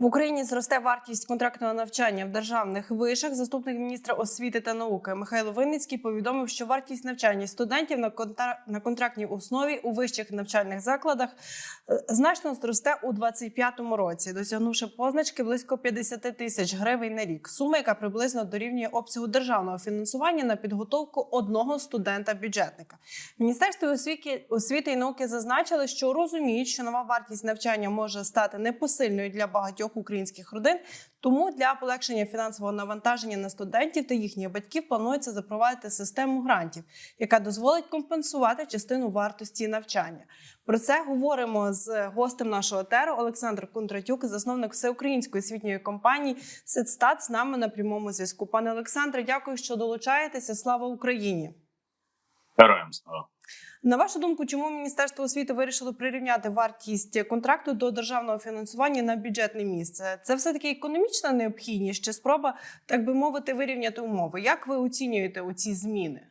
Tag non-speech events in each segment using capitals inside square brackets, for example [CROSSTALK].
В Україні зросте вартість контрактного навчання в державних вишах. Заступник міністра освіти та науки Михайло Винницький повідомив, що вартість навчання студентів на на контрактній основі у вищих навчальних закладах е, значно зросте у 2025 році, досягнувши позначки близько 50 тисяч гривень на рік. Сума, яка приблизно дорівнює обсягу державного фінансування на підготовку одного студента-бюджетника. Міністерство освіти, освіти і науки зазначили, що розуміють, що нова вартість навчання може стати непосильною для багатьох українських родин. Тому для полегшення фінансового навантаження на студентів та їхніх батьків планується запровадити систему грантів, яка дозволить компенсувати частину вартості навчання. Про це говоримо з гостем нашого теру Олександр Кондратюк, засновник всеукраїнської освітньої компанії Сидстат з нами на прямому зв'язку. Пане Олександре, дякую, що долучаєтеся. Слава Україні! Героям слава. На вашу думку, чому Міністерство освіти вирішило прирівняти вартість контракту до державного фінансування на бюджетне місце? Це все таки економічна необхідність чи спроба, так би мовити, вирівняти умови? Як ви оцінюєте оці зміни?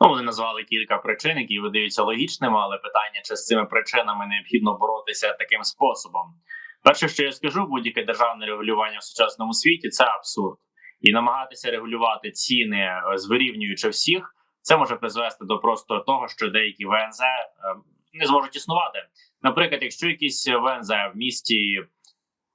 Ну, вони назвали кілька причин, які видаються логічними, але питання, чи з цими причинами необхідно боротися таким способом. Перше, що я скажу, будь-яке державне регулювання в сучасному світі це абсурд, і намагатися регулювати ціни, е, звирівнюючи всіх, це може призвести до просто того, що деякі ВНЗ е, не зможуть існувати. Наприклад, якщо якийсь ВНЗ в місті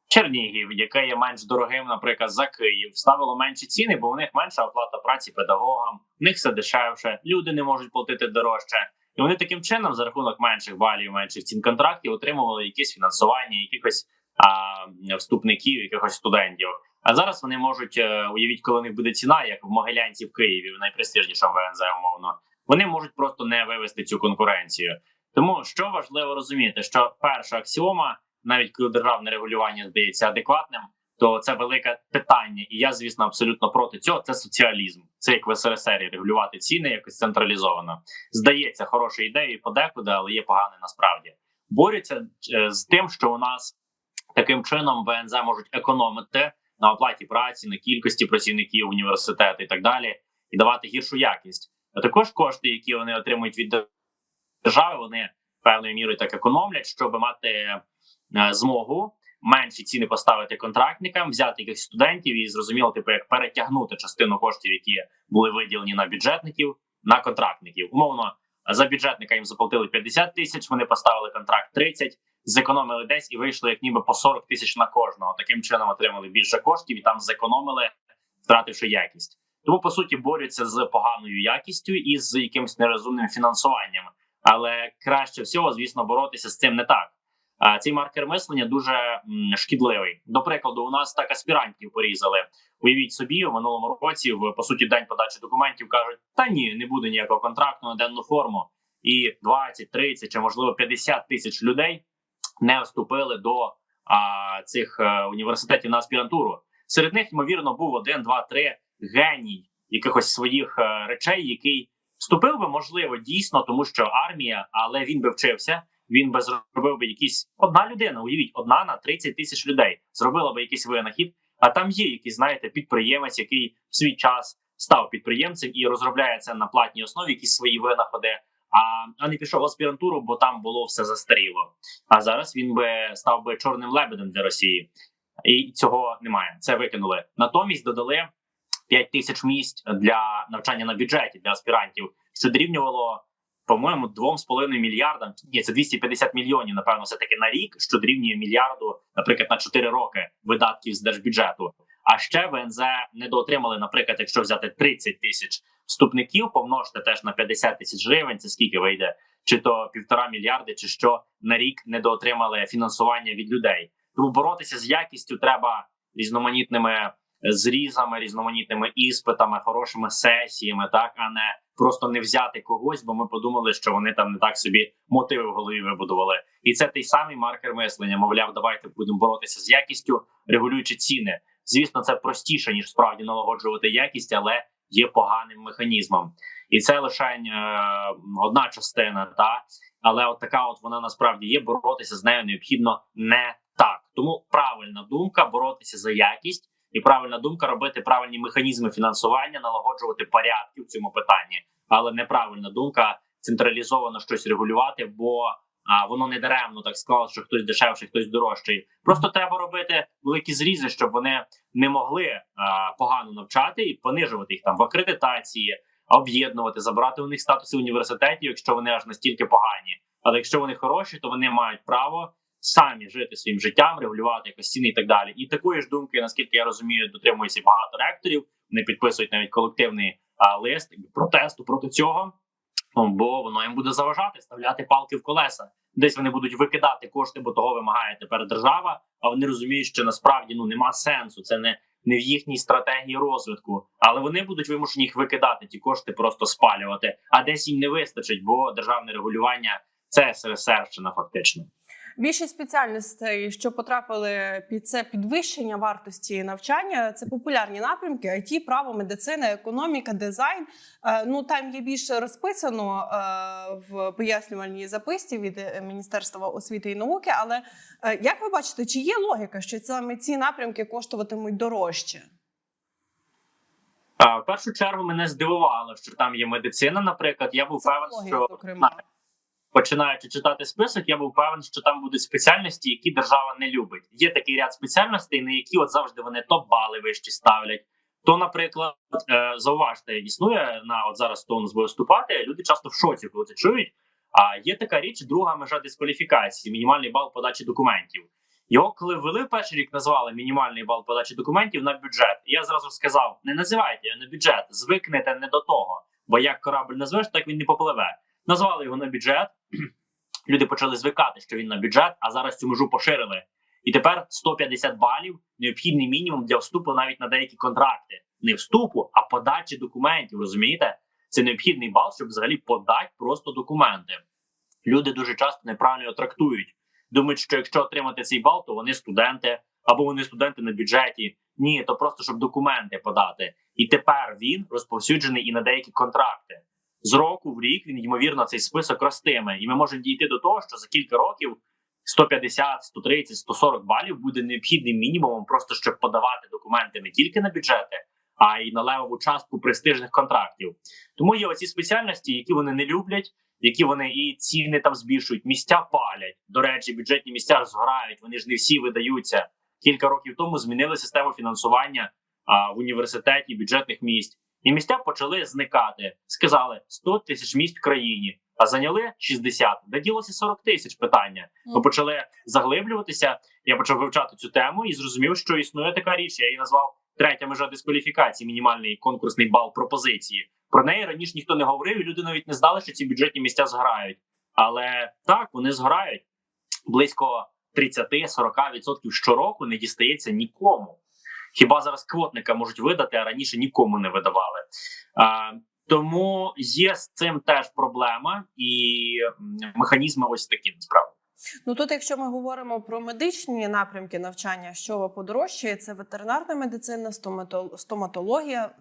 Чернігів, яке є менш дорогим, наприклад, за Київ, ставило менші ціни, бо в них менша оплата праці педагогам, в них все дешевше, люди не можуть платити дорожче. І вони таким чином, за рахунок менших балів, менших цін контрактів, отримували якесь фінансування, якихось а, вступників, якихось студентів. А зараз вони можуть е, уявіть, коли у них буде ціна, як в Могилянці в Києві, в найпрестижнішому ВНЗ, умовно. Вони можуть просто не вивести цю конкуренцію. Тому що важливо розуміти, що перша аксіома, навіть коли державне регулювання здається адекватним, то це велике питання, і я, звісно, абсолютно проти цього. Це соціалізм. Це як в СРСР регулювати ціни якось централізовано. Здається, хорошою ідеєю подекуди, але є погане насправді. Борються е, з тим, що у нас таким чином ВНЗ можуть економити на оплаті праці, на кількості працівників університету і так далі, і давати гіршу якість. А також кошти, які вони отримують від держави, вони певною мірою так економлять, щоб мати е, змогу менші ціни поставити контрактникам, взяти якихось студентів і зрозуміло, типу, як перетягнути частину коштів, які були виділені на бюджетників, на контрактників. Умовно за бюджетника їм заплатили 50 тисяч. Вони поставили контракт 30, зекономили десь і вийшло як ніби по 40 тисяч на кожного. Таким чином отримали більше коштів і там зекономили, втративши якість. Тому по суті борються з поганою якістю і з якимось нерозумним фінансуванням. Але краще всього, звісно, боротися з цим не так. А цей маркер мислення дуже шкідливий. До прикладу, у нас так аспірантів порізали. Уявіть собі, у минулому році, в по суті, день подачі документів кажуть: та ні, не буде ніякого контракту на денну форму. І 20, 30 чи можливо 50 тисяч людей не вступили до а, цих а, університетів на аспірантуру. Серед них ймовірно був один, два, три геній якихось своїх а, речей, який вступив би можливо дійсно, тому що армія, але він би вчився. Він би зробив би якісь одна людина. Уявіть, одна на 30 тисяч людей зробила би якийсь винахід. А там є якийсь, знаєте, підприємець, який в свій час став підприємцем і розробляє це на платній основі, якісь свої винаходи. А, не пішов в аспірантуру, бо там було все застаріло. А зараз він би став би чорним лебедем для Росії, і цього немає. Це викинули. Натомість додали 5 тисяч місць для навчання на бюджеті для аспірантів, що дорівнювало, по-моєму, 2,5 мільярдам. Ні, це 250 мільйонів. Напевно, все таки на рік, що дорівнює мільярду, наприклад, на 4 роки видатків з держбюджету. А ще ВНЗ недоотримали, наприклад, якщо взяти 30 тисяч вступників, помножте теж на 50 тисяч гривень. Це скільки вийде? Чи то півтора мільярди, чи що на рік недоотримали фінансування від людей. Тому боротися з якістю треба різноманітними зрізами, різноманітними іспитами, хорошими сесіями, так а не просто не взяти когось, бо ми подумали, що вони там не так собі мотиви в голові вибудували. І це той самий маркер мислення. Мовляв, давайте будемо боротися з якістю, регулюючи ціни. Звісно, це простіше ніж справді налагоджувати якість, але є поганим механізмом, і це лише е, одна частина, та але от така, от вона насправді є. Боротися з нею необхідно не так. Тому правильна думка боротися за якість, і правильна думка робити правильні механізми фінансування, налагоджувати порядки в цьому питанні, але неправильна думка централізовано щось регулювати, бо А воно не даремно так склалося, що хтось дешевший, хтось дорожчий. Просто треба робити великі зрізи, щоб вони не могли а, погано навчати і понижувати їх там в акредитації, об'єднувати, забрати у них статуси університетів, якщо вони аж настільки погані. Але якщо вони хороші, то вони мають право самі жити своїм життям, регулювати якось ціни і так далі. І такої ж думки, наскільки я розумію, дотримується багато ректорів. Вони підписують навіть колективний а, лист протесту проти цього. Бо воно їм буде заважати ставляти палки в колеса. Десь вони будуть викидати кошти, бо того вимагає тепер держава. А вони розуміють, що насправді ну нема сенсу. Це не, не в їхній стратегії розвитку. Але вони будуть вимушені їх викидати, ті кошти просто спалювати. А десь їм не вистачить, бо державне регулювання це СРСРщина фактично. Більшість спеціальностей, що потрапили під це підвищення вартості навчання, це популярні напрямки: IT, право, медицина, економіка, дизайн. Е, Ну там є більше розписано е, в пояснювальній записці від е, Міністерства освіти і науки. Але як ви бачите, чи є логіка, що саме ці напрямки коштуватимуть дорожче? В першу чергу мене здивувало, що там є медицина. Наприклад, я був певен, що зокрема. Починаючи читати список, я був певен, що там будуть спеціальності, які держава не любить. Є такий ряд спеціальностей, на які от завжди вони то бали вищі ставлять. То, наприклад, е, зауважте, існує на от зараз хто нас буде вступати. Люди часто в шоці, коли це чують. А є така річ, друга межа дискваліфікації, мінімальний бал подачі документів. Його, коли ввели перший рік, назвали мінімальний бал подачі документів на бюджет. Я зразу сказав: не називайте його на бюджет, звикнете не до того. Бо як корабль назвеш, так він не попливе. Назвали його на бюджет. [CLEARS THROAT] Люди почали звикати, що він на бюджет, а зараз цю межу поширили. І тепер 150 балів необхідний мінімум для вступу навіть на деякі контракти. Не вступу, а подачі документів. Розумієте? Це необхідний бал, щоб взагалі подати просто документи. Люди дуже часто неправильно його трактують. Думають, що якщо отримати цей бал, то вони студенти або вони студенти на бюджеті. Ні, то просто щоб документи подати. І тепер він розповсюджений і на деякі контракти. З року в рік він ймовірно цей список ростиме, і ми можемо дійти до того, що за кілька років 150, 130, 140 балів буде необхідним мінімумом, просто щоб подавати документи не тільки на бюджети, а й на левову частку престижних контрактів. Тому є оці спеціальності, які вони не люблять, які вони і ціни там збільшують, місця палять. До речі, бюджетні місця згорають, вони ж не всі видаються. Кілька років тому змінили систему фінансування а, в університеті бюджетних місць. І місця почали зникати. Сказали 100 тисяч місць в країні, а зайняли 60. Де ділося 40 тисяч питання. Ми почали заглиблюватися. Я почав вивчати цю тему і зрозумів, що існує така річ. Я її назвав третя межа дискваліфікації, мінімальний конкурсний бал пропозиції. Про неї раніше ніхто не говорив, і люди навіть не знали, що ці бюджетні місця зграють. Але так вони зграють близько 30-40% щороку не дістається нікому. Хіба зараз квотника можуть видати, а раніше нікому не видавали. А, тому є з цим теж проблема, і механізми ось такі насправді. Ну тут, якщо ми говоримо про медичні напрямки навчання, що подорожчає, це ветеринарна медицина, стомато- стоматологія,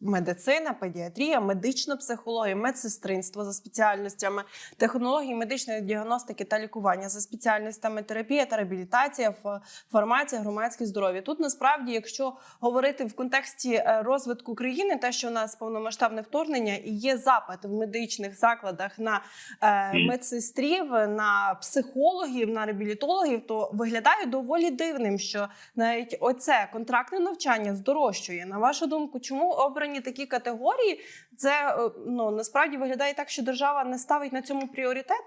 медицина, педіатрія, медична психологія, медсестринство за спеціальностями, технології медичної діагностики та лікування за спеціальностями терапія та реабілітація, фармація, громадське здоров'я. Тут насправді, якщо говорити в контексті е, розвитку країни, те, що у нас повномасштабне вторгнення і є запит в медичних закладах на е, медсестрів, на психологів, на реабілітологів, то виглядає доволі дивним, що навіть оце контрактне навчання здорожчує. На вашу думку, чому обрані такі категорії? Це е, ну насправді виглядає так, що держава не ставить на цьому пріоритет.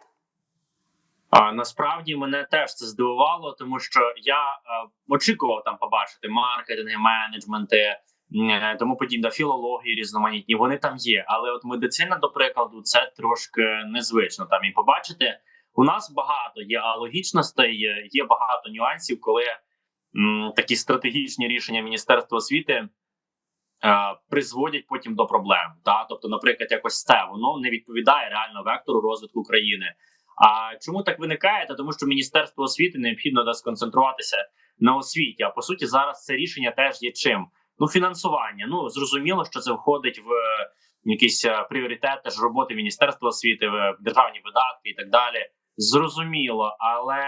А насправді мене теж це здивувало, тому що я е, очікував там побачити маркетинги, менеджменти, е, тому подібне, філології різноманітні. Вони там є. Але от медицина, до прикладу, це трошки незвично там і побачити. У нас багато є алогічностей, є багато нюансів, коли м, такі стратегічні рішення Міністерства освіти. Е, Призводять потім до проблем, та тобто, наприклад, якось це воно не відповідає реально вектору розвитку країни. А чому так виникає? Та тому, що Міністерство освіти необхідно да, сконцентруватися на освіті. А по суті, зараз це рішення теж є чим. Ну, фінансування. Ну зрозуміло, що це входить в е, якісь е, пріоритети ж роботи Міністерства освіти, в державні видатки і так далі. Зрозуміло, але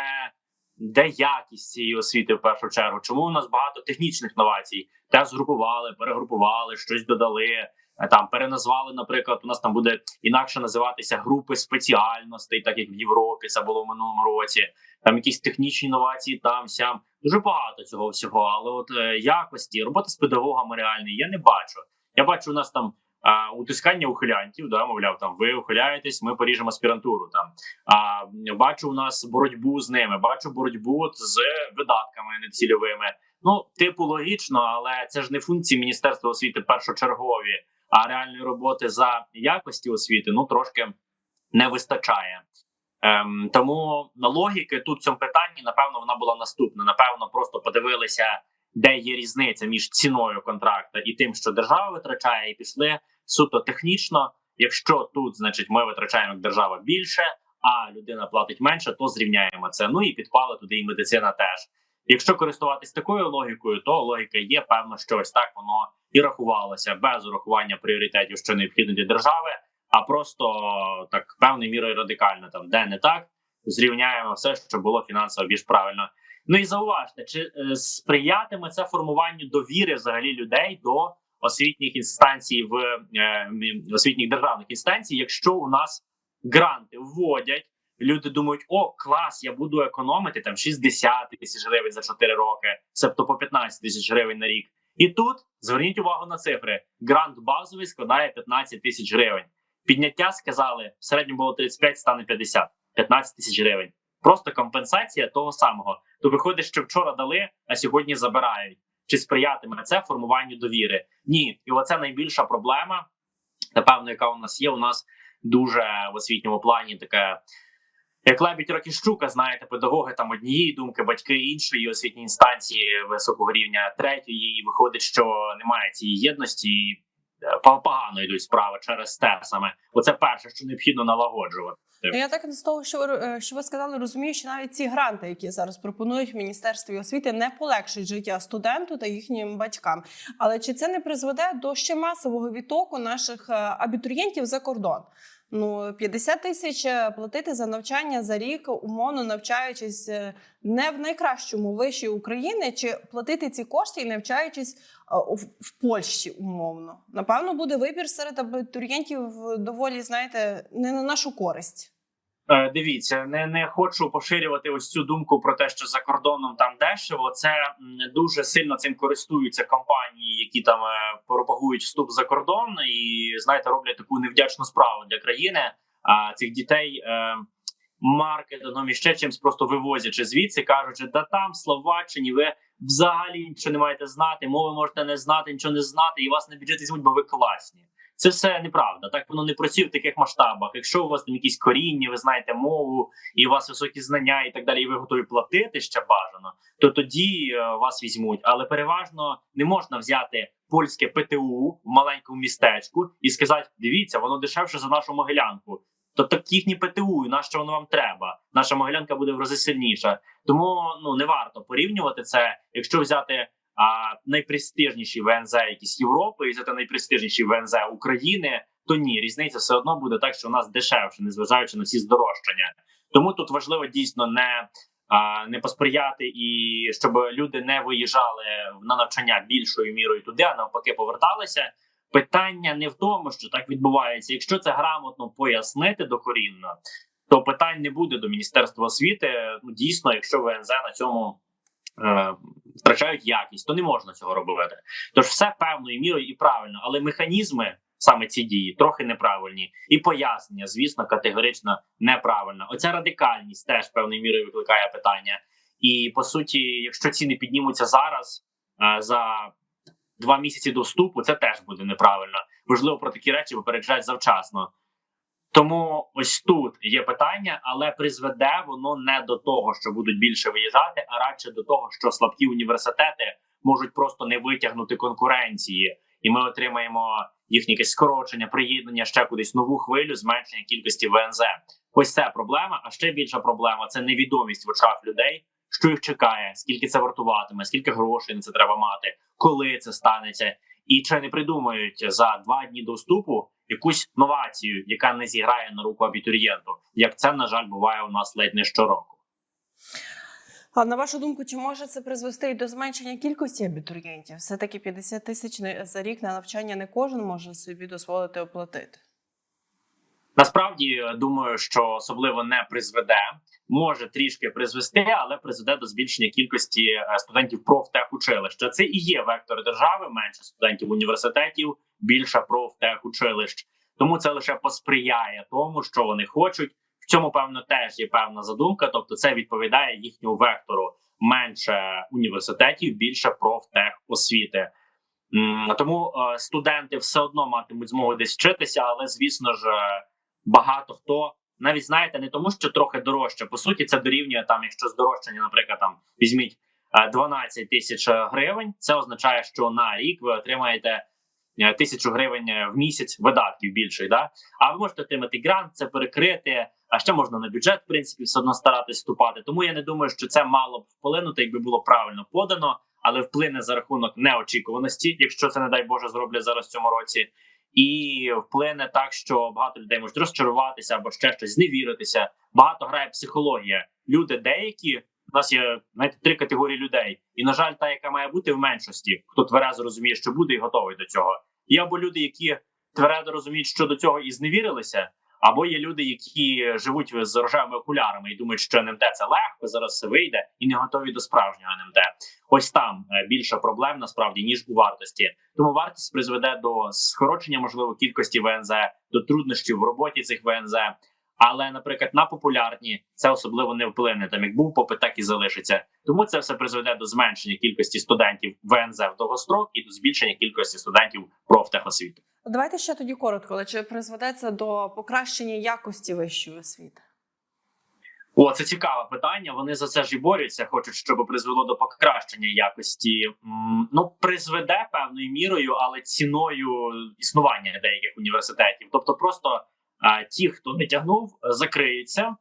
де якість цієї освіти в першу чергу? Чому у нас багато технічних новацій? Те згрупували, перегрупували, щось додали. е, там переназвали. Наприклад, у нас там буде інакше називатися групи спеціальностей, так як в Європі це було в минулому році. Там якісь технічні інновації, там сям дуже багато цього всього. Але от е, якості роботи з педагогами реальної я не бачу. Я бачу у нас там. А, утискання ухилянтів, да, мовляв, там ви ухиляєтесь, ми поріжемо аспірантуру. Там а бачу у нас боротьбу з ними. Бачу боротьбу з видатками нецільовими. Ну, типу, логічно, але це ж не функції Міністерства освіти першочергові, а реальної роботи за якості освіти ну трошки не вистачає. Ем, тому логіки тут в цьому питанні, напевно, вона була наступна. Напевно, просто подивилися, де є різниця між ціною контракта і тим, що держава витрачає, і пішли суто технічно. Якщо тут, значить, ми витрачаємо як держава більше, а людина платить менше, то зрівняємо це. Ну і підпали туди і медицина теж. Якщо користуватись такою логікою, то логіка є певно, що ось так воно і рахувалося без урахування пріоритетів, що необхідно для держави, а просто так певною мірою радикально там, де не так, зрівняємо все, що було фінансово більш правильно. Ну і зауважте, чи е, сприятиме це формуванню довіри взагалі людей до освітніх інстанцій в е, освітніх державних інстанцій, якщо у нас гранти вводять. Люди думають, о, клас, я буду економити там 60 тисяч гривень за 4 роки, себто по 15 тисяч гривень на рік. І тут зверніть увагу на цифри: грант базовий складає 15 тисяч гривень. Підняття сказали в середньому було 35, стане 50, 15 тисяч гривень. Просто компенсація того самого. То виходить, що вчора дали, а сьогодні забирають. Чи сприятиме це формуванню довіри? Ні, і оце найбільша проблема, напевно, яка у нас є. У нас дуже в освітньому плані таке. Як лебідь Рокіщука, знаєте, педагоги там однієї думки, батьки іншої освітні інстанції високого рівня третьої, і виходить, що немає цієї єдності, погано йдуть справи через те саме. Оце перше, що необхідно налагоджувати. Ну, Я так з того, що е, що ви сказали, розумію, що навіть ці гранти, які зараз пропонують в міністерстві освіти, не полегшать життя студенту та їхнім батькам. Але чи це не призведе до ще масового відтоку наших е, абітурієнтів за кордон? Ну, 50 тисяч е, платити за навчання за рік, умовно навчаючись е, не в найкращому виші України, чи платити ці кошти і навчаючись е, в Польщі, умовно. Напевно, буде вибір серед абітурієнтів доволі, знаєте, не на нашу користь. Е, Дивіться, не, не хочу поширювати ось цю думку про те, що за кордоном там дешево. Це дуже сильно цим користуються компанії, які там е, пропагують вступ за кордон, і знаєте, роблять таку невдячну справу для країни. А цих дітей е, маркетингом і ще чимось просто вивозячи звідси, кажучи, да там в Словаччині ви взагалі нічого не маєте знати, мови можете не знати, нічого не знати, і вас на бюджет візьмуть, бо ви класні. Це все неправда. Так воно не працює в таких масштабах. Якщо у вас там якісь коріння, ви знаєте мову, і у вас високі знання, і так далі, і ви готові платити ще бажано, то тоді е, вас візьмуть. Але переважно не можна взяти польське ПТУ в маленькому містечку і сказати: дивіться, воно дешевше за нашу могилянку. То так їхні ПТУ, на що воно вам треба? Наша могилянка буде в рази сильніша. Тому ну не варто порівнювати це, якщо взяти а найпрестижніші ВНЗ якісь Європи і взяти найпрестижніші ВНЗ України, то ні, різниця все одно буде так, що у нас дешевше, незважаючи на всі здорожчання. Тому тут важливо дійсно не, а, не посприяти і щоб люди не виїжджали на навчання більшою мірою туди, а навпаки поверталися. Питання не в тому, що так відбувається. Якщо це грамотно пояснити докорінно, то питань не буде до міністерства освіти. Ну дійсно, якщо ВНЗ на цьому е, втрачають якість, то не можна цього робити. Тож все певною мірою і правильно, але механізми саме ці дії трохи неправильні, і пояснення, звісно, категорично неправильно. Оця радикальність теж певною мірою викликає питання. І по суті, якщо ціни піднімуться зараз е, за два місяці до вступу, це теж буде неправильно. Важливо про такі речі попереджати завчасно. Тому ось тут є питання, але призведе воно не до того, що будуть більше виїжджати, а радше до того, що слабкі університети можуть просто не витягнути конкуренції, і ми отримаємо їхнє якесь скорочення, приєднання ще кудись нову хвилю, зменшення кількості ВНЗ. Ось це проблема. А ще більша проблема це невідомість в очах людей, що їх чекає, скільки це вартуватиме, скільки грошей на це треба мати, коли це станеться, і чи не придумають за два дні до вступу якусь новацію, яка не зіграє на руку абітурієнту, як це на жаль буває у нас ледь не щороку. А на вашу думку, чи може це призвести і до зменшення кількості абітурієнтів? Все таки 50 тисяч за рік на навчання не кожен може собі дозволити оплатити. Насправді е, думаю, що особливо не призведе, може трішки призвести, але призведе до збільшення кількості е, студентів профтехучилища. Це і є вектор держави. Менше студентів університетів, більше профтехучилищ. Тому це лише посприяє тому, що вони хочуть. В цьому певно теж є певна задумка. Тобто, це відповідає їхньому вектору. Менше університетів, більше профтехосвіти. Тому е, студенти все одно матимуть змогу десь вчитися, але звісно ж, е, багато хто навіть знаєте, не тому, що трохи дорожче. По суті, це дорівнює там, якщо здорожчання, наприклад, там візьміть е, 12 тисяч гривень. Це означає, що на рік ви отримаєте е, тисячу гривень е, в місяць видатків більших. Да? А ви можете отримати грант, це перекрити. А ще можна на бюджет, в принципі, все одно старатись вступати. Тому я не думаю, що це мало б вплинути, якби було правильно подано, але вплине за рахунок неочікуваності, якщо це не дай Боже зроблять зараз в цьому році. І вплине так, що багато людей можуть розчаруватися або ще щось зневіритися. Багато грає психологія. Люди деякі у нас є знаєте, три категорії людей, і на жаль, та, яка має бути в меншості, хто тверезо розуміє, що буде і готовий до цього. Є або люди, які тверезо розуміють, що до цього і зневірилися, або є люди, які живуть з рожевими окулярами і думають, що НМТ це легко, зараз все вийде, і не готові до справжнього НМТ. Ось там е, більше проблем насправді ніж у вартості. Тому вартість призведе до скорочення можливо кількості ВНЗ, до труднощів в роботі цих ВНЗ. Але, наприклад, на популярні це особливо не вплине. Там як був попит, так і залишиться. Тому це все призведе до зменшення кількості студентів ВНЗ в довгострок і до збільшення кількості студентів профтехосвіти. Давайте ще тоді коротко, але чи призведе це до покращення якості вищої освіти? О, це цікаве питання. Вони за це ж і борються. Хочуть, щоб призвело до покращення якості. Ну призведе певною мірою, але ціною існування деяких університетів. Тобто, просто а, ті, хто не тягнув, закриються,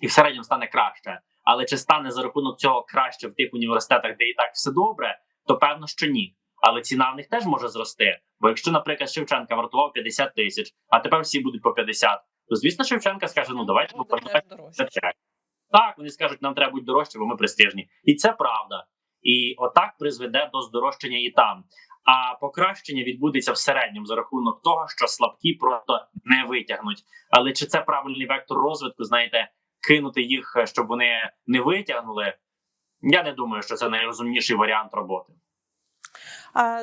і в середньому стане краще. Але чи стане за рахунок цього краще в тих університетах, де і так все добре, то певно, що ні. Але ціна в них теж може зрости. Бо якщо, наприклад, Шевченка вартував 50 тисяч, а тепер всі будуть по 50, то звісно, Шевченка скаже: ну давайте. Навчання. Так, вони скажуть, нам треба бути дорожче, бо ми престижні, і це правда. І отак призведе до здорожчання і там. А покращення відбудеться в середньому за рахунок того, що слабкі просто не витягнуть. Але чи це правильний вектор розвитку? Знаєте, кинути їх, щоб вони не витягнули? Я не думаю, що це найрозумніший варіант роботи.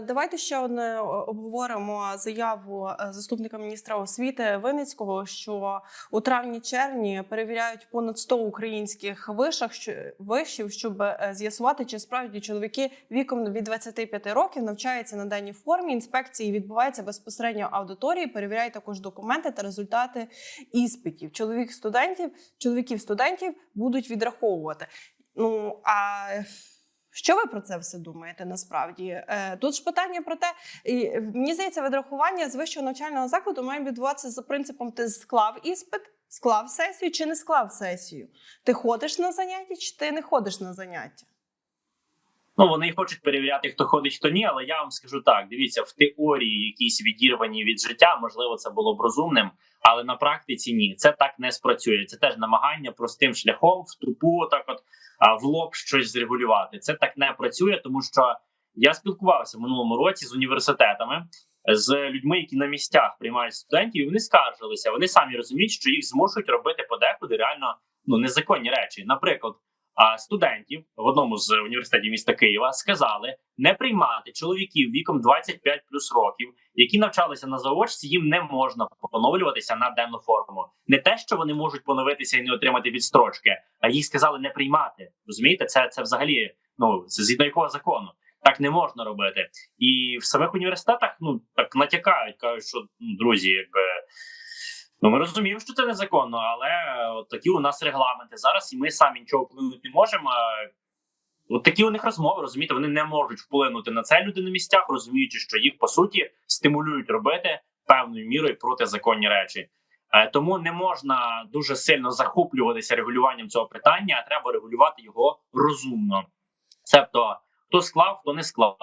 Давайте ще одне обговоримо заяву е, заступника міністра освіти Винницького, що у травні-червні перевіряють понад 100 українських вишах, вишів, щоб е, з'ясувати, чи справді чоловіки віком від 25 років навчаються на даній формі. Інспекції відбуваються безпосередньо в аудиторії. Перевіряють також документи та результати іспитів. Чоловік студентів, чоловіків студентів будуть відраховувати. Ну а що ви про це все думаєте? Насправді Е, тут ж питання про те, і мені здається, відрахування з вищого навчального закладу має відбуватися за принципом: ти склав іспит, склав сесію чи не склав сесію. Ти ходиш на заняття, чи ти не ходиш на заняття? Ну вони хочуть перевіряти, хто ходить, хто ні. Але я вам скажу так: дивіться, в теорії якісь відірвані від життя, можливо, це було б розумним, але на практиці ні, це так не спрацює. Це теж намагання простим шляхом в тупу, так от в лоб щось зрегулювати. Це так не працює, тому що я спілкувався в минулому році з університетами. З людьми, які на місцях приймають студентів, і вони скаржилися. Вони самі розуміють, що їх змушують робити подекуди реально ну незаконні речі. Наприклад, студентів в одному з університетів міста Києва сказали не приймати чоловіків віком 25 плюс років, які навчалися на заочці. Їм не можна поновлюватися на денну форму. Не те, що вони можуть поновитися і не отримати відстрочки, а їх сказали не приймати. Розумієте, це це взагалі ну це згідно якого закону. Так не можна робити, і в самих університетах ну так натякають, кажуть, що ну, друзі, якби Ну, ми розуміємо, що це незаконно, але от такі у нас регламенти зараз, і ми самі нічого вплинути не можемо. От такі у них розмови, розумієте, вони не можуть вплинути на це люди на місцях, розуміючи, що їх по суті стимулюють робити певною мірою протизаконні речі. Е, Тому не можна дуже сильно захоплюватися регулюванням цього питання, а треба регулювати його розумно. Тобто, хто склав, хто не склав,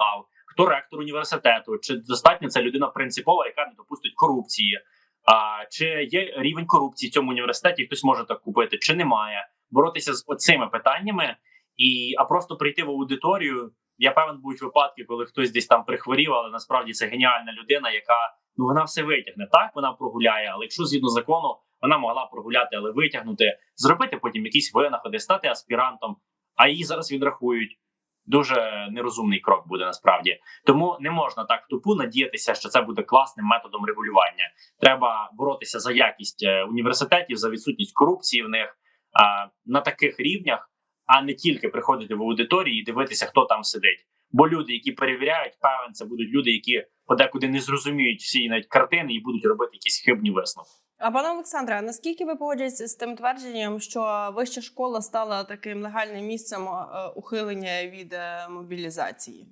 хто ректор університету, чи достатньо це людина принципова, яка не допустить корупції. А чи є рівень корупції в цьому університеті? Хтось може так купити, чи немає боротися з оцими питаннями І а просто прийти в аудиторію. Я певен, будуть випадки, коли хтось десь там прихворів, але насправді це геніальна людина, яка ну вона все витягне. Так вона прогуляє, але якщо згідно закону вона могла прогуляти, але витягнути, зробити потім якісь винаходи, стати аспірантом, а її зараз відрахують. Дуже нерозумний крок буде насправді. Тому не можна так тупу надіятися, що це буде класним методом регулювання. Треба боротися за якість е, університетів, за відсутність корупції в них а, на таких рівнях, а не тільки приходити в аудиторії і дивитися, хто там сидить. Бо люди, які перевіряють, певен, це будуть люди, які подекуди не зрозуміють всі навіть картини і будуть робити якісь хибні висновки. А пане Олександре, наскільки ви погоджуєтеся з тим твердженням, що вища школа стала таким легальним місцем е, ухилення від е, мобілізації?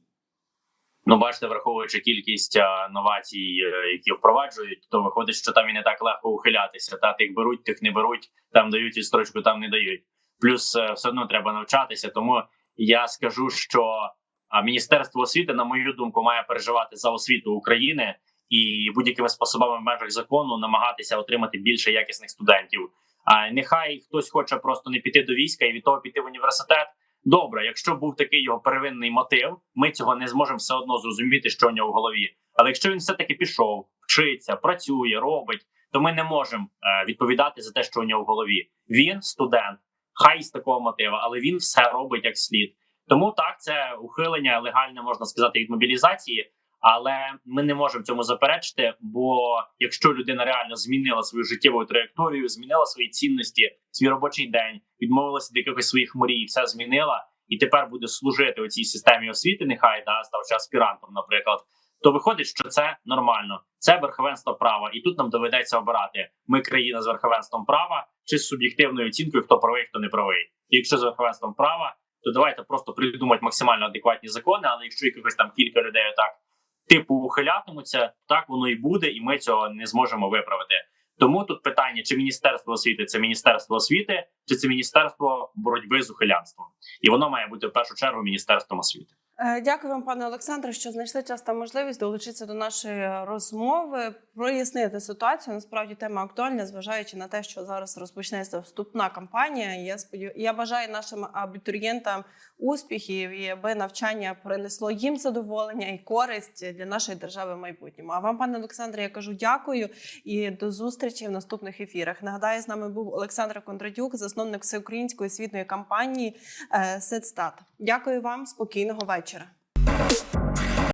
Ну, бачите, враховуючи кількість а, новацій, е, які впроваджують, то виходить, що там і не так легко ухилятися. Та тих беруть, тих не беруть, там дають відстрочку, там не дають. Плюс е, все одно треба навчатися. Тому я скажу, що міністерство освіти, на мою думку, має переживати за освіту України і будь-якими способами в межах закону намагатися отримати більше якісних студентів. А нехай хтось хоче просто не піти до війська і від того піти в університет. Добре, якщо був такий його первинний мотив, ми цього не зможемо все одно зрозуміти, що в нього в голові. Але якщо він все таки пішов, вчиться, працює, робить, то ми не можемо е, відповідати за те, що у нього в голові. Він студент, хай з такого мотива, але він все робить як слід. Тому так це ухилення легальне можна сказати від мобілізації. Але ми не можемо цьому заперечити. Бо якщо людина реально змінила свою життєву траєкторію, змінила свої цінності, свій робочий день, відмовилася від якихось своїх мрій, все змінила, і тепер буде служити у цій системі освіти, нехай да ставши аспірантом, наприклад, то виходить, що це нормально. Це верховенство права, і тут нам доведеться обирати: ми країна з верховенством права чи з суб'єктивною оцінкою, хто правий, хто не правий. І якщо з верховенством права, то давайте просто придумати максимально адекватні закони. Але якщо якихось там кілька людей так типу ухилятимуться, так воно і буде, і ми цього не зможемо виправити. Тому тут питання: чи міністерство освіти це міністерство освіти, чи це міністерство боротьби з ухилянством, і воно має бути в першу чергу міністерством освіти. Е, Дякую вам, пане Олександре, що знайшли час та можливість долучитися до нашої розмови, прояснити ситуацію. Насправді тема актуальна, зважаючи на те, що зараз розпочнеться вступна кампанія. Я сподів... я бажаю нашим абітурієнтам успіхів і аби навчання принесло їм задоволення і користь для нашої держави в майбутньому. А вам, пане Олександре, я кажу дякую і до зустрічі в наступних ефірах. Нагадаю, з нами був Олександр Кондратюк, засновник всеукраїнської освітньої кампанії е, Сетстат. Дякую вам, спокійного вечора.